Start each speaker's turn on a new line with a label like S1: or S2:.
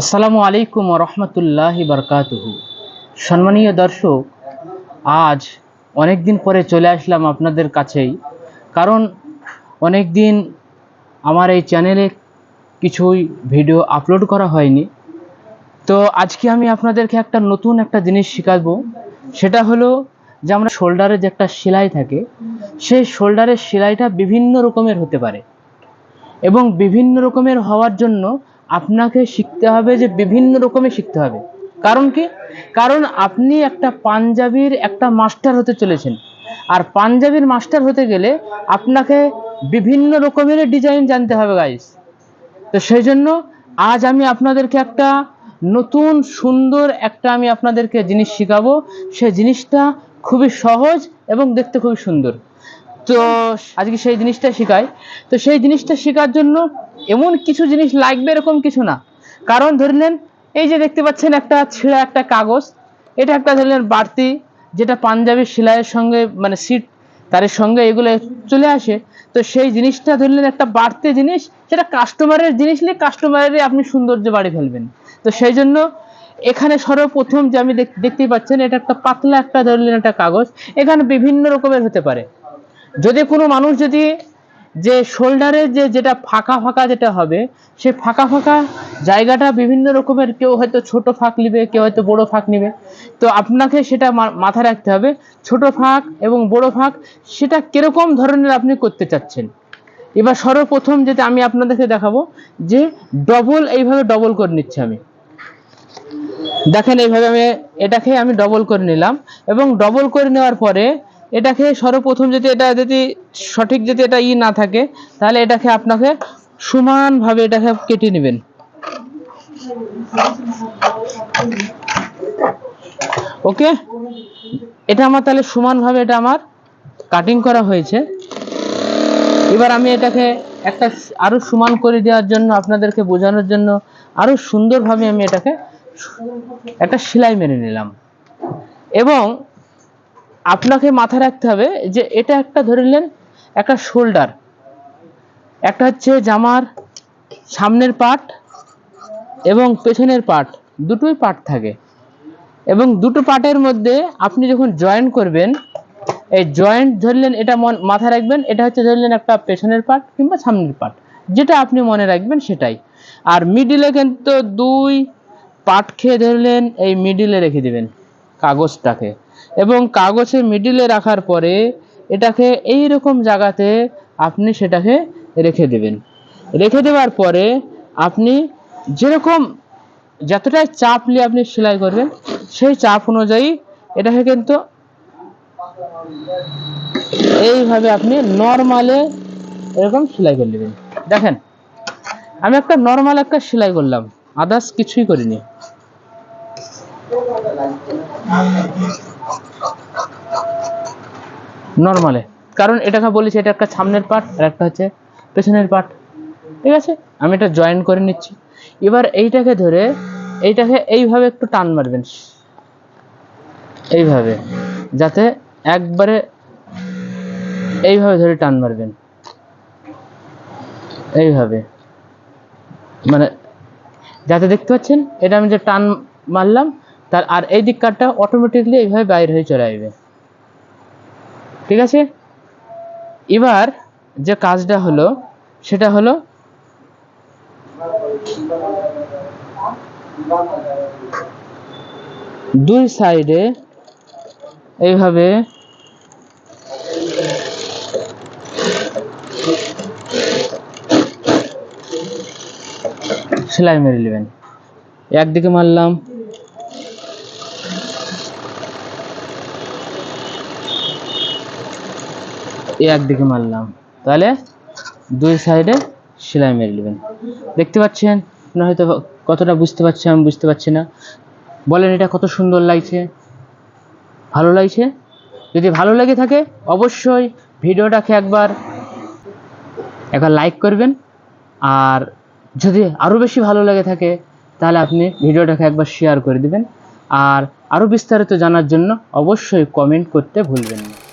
S1: আসসালামু আলাইকুম রহমতুল্লাহ বরকাতুহু। সম্মানীয় দর্শক, আজ অনেক দিন পরে চলে আসলাম আপনাদের কাছেই, কারণ অনেক দিন আমার এই চ্যানেলে কিছুই ভিডিও আপলোড করা হয়নি। তো আজকে আমি আপনাদেরকে একটা নতুন একটা জিনিস শেখাবো, সেটা হলো যে আমরা শোল্ডারে যে একটা সেলাই থাকে, সেই শোল্ডারের সেলাইটা বিভিন্ন রকমের হতে পারে। এবং বিভিন্ন রকমের হওয়ার জন্য আপনাকে শিখতে হবে যে বিভিন্ন রকমের শিখতে হবে। কারণ কি? কারণ আপনি একটা পাঞ্জাবির একটা মাস্টার হতে চলেছেন। আর পাঞ্জাবির মাস্টার হতে গেলে আপনাকে বিভিন্ন রকমের ডিজাইন জানতে হবে গাইস তো সেই জন্য আজ আমি আপনাদেরকে একটা নতুন, সুন্দর একটা আমি আপনাদেরকে জিনিস শেখাবো। সে জিনিসটা খুবই সহজ এবং দেখতে খুবই সুন্দর। তো আজকে সেই জিনিসটা শেখায় তো সেই জিনিসটা শেখার জন্য এমন কিছু জিনিস লাগবে এরকম কিছু না। কারণ ধরলেন এই যে দেখতে পাচ্ছেন একটা ছিঁড়া একটা কাগজ, এটা একটা ধরলেন বাড়তি যেটা পাঞ্জাবি সেলাইয়ের সঙ্গে মানে সিট তার সঙ্গে এগুলো চলে আসে। তো সেই জিনিসটা ধরলেন একটা বাড়তি জিনিস, সেটা কাস্টমারের জিনিস নিয়ে কাস্টমারের আপনি সৌন্দর্য বাড়ি ফেলবেন। তো সেই জন্য এখানে সর্বপ্রথম যে আমি দেখ- দেখতেই পাচ্ছেন, এটা একটা পাতলা একটা ধরলেন একটা কাগজ। এখানে বিভিন্ন রকমের হতে পারে। যদি কোনো মানুষ যদি যে শোল্ডারে যে যেটা ফাঁকা ফাঁকা যেটা হবে, সে ফাঁকা ফাঁকা জায়গাটা বিভিন্ন রকমের কেউ হয়তো ছোট ফাঁক নিবে, কেউ হয়তো বড় ফাঁক নিবে। তো আপনাকে সেটা মাথায় রাখতে হবে, ছোট ফাঁক এবং বড় ফাঁক সেটা কীরকম ধরনের আপনি করতে চাচ্ছেন? এবার সর্বপ্রথম যেটা আমি আপনাদেরকে দেখাবো, যে ডবল এইভাবে ডবল করে নিচ্ছি আমি। দেখেন এইভাবে আমি এটাকে আমি ডবল করে নিলাম এবং ডবল করে নেওয়ার পরে এটাকে সর্বপ্রথম যদি এটা যদি সঠিক যদি এটা ই না থাকে, তাহলে এটাকে আপনাকে সমানভাবে এটাকে কেটে নেবেন। ওকে? এটা আমার তাহলে সমানভাবে এটা আমার কাটিং করা হয়েছে। এবার আমি এটাকে একটা আরও সমান করে দেওয়ার জন্য, আপনাদেরকে বোঝানোর জন্য আরও সুন্দরভাবে আমি এটাকে একটা সেলাই মেরে নিলাম। এবং আপনাকে মাথায় রাখতে হবে যে এটা একটা ধরে নিলেন একটা শোল্ডার। একটা হচ্ছে জামার সামনের পার্ট এবং পেছনের পার্ট, দুটোই পার্ট থাকে। এবং দুটো পার্টের মধ্যে আপনি যখন জয়েন্ট করবেন, এই জয়েন্ট ধরলেন এটা মন- মাথায় রাখবেন, এটা হচ্ছে ধরলেন একটা পেছনের পার্ট কিংবা সামনের পার্ট। যেটা আপনি মনে রাখবেন সেটাই। আর মিডিলে কিন্তু দুই পার্ট খেয়ে ধরলেন এই মিডিলে রেখে দিবেন কাগজটাকে। এবং কাগজে মিডিলে রাখার পরে এটাকে এই রকম জায়গাতে আপনি সেটাকে রেখে দেবেন। রেখে দেওয়ার পরে আপনি যেরকম যতটাই চাপ নিয়ে আপনি সেলাই করবেন, সেই চাপ অনুযায়ী এটাকে কিন্তু এইভাবে আপনি নর্মালে এরকম সেলাই করে নেবেন। দেখেন, আমি একটা নর্মাল একটা সেলাই করলাম আদার্স কিছুই করিনি। নর্মালে কারণ এটাকে বলেছি, এটা একটা সামনের পার্ট আর একটা হচ্ছে পেছনের পার্ট ঠিক আছে? আমি এটা জয়েন করে নিচ্ছি। এবার এইটাকে ধরে এইটাকে এইভাবে একটু টান মারবেন। এইভাবে। যাতে একবারে এইভাবে ধরে টান মারবেন। এইভাবে। মানে যাতে দেখতে পাচ্ছেন, এটা আমি যে টান মারলাম, তার আর এই দিক কাঠটা অটোমেটিকলি এইভাবে বাইরে হয়ে চলে আসবে। ঠিক আছে? এবার যে কাজটা হলো, সেটা হলো দুই সাইডে এইভাবে সেলাই মেরে নেবেন। একদিকে মারলাম এই একদিকে মারলাম। তাহলে দুই সাইডে সেলাই মেরে নেবেন। দেখতে পাচ্ছেন? আপনারা হয়তো কতটা বুঝতে পারছি আমি বুঝতে পারছি না। বলেন এটা কত সুন্দর লাগছে। ভালো লাগছে? যদি ভালো লেগে থাকে, অবশ্যই ভিডিওটাকে একবার একবার লাইক করবেন। আর যদি আরও বেশি ভালো লেগে থাকে, তাহলে আপনি ভিডিওটাকে একবার শেয়ার করে দিবেন। আর আরও বিস্তারিত জানার জন্য অবশ্যই কমেন্ট করতে ভুলবেন না।